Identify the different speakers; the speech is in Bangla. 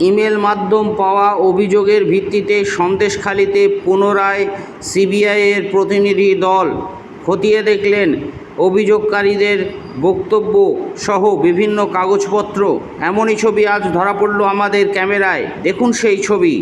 Speaker 1: ইমেল মাধ্যম পাওয়া অভিযোগের ভিত্তিতে সন্দেশখালিতে পুনরায় সিবিআইয়ের প্রতিনিধি দল খতিয়ে দেখলেন অভিযোগকারীদের বক্তব্য সহ বিভিন্ন কাগজপত্র। এমনই ছবি আজ ধরা পড়ল আমাদের ক্যামেরায়। দেখুন সেই ছবি।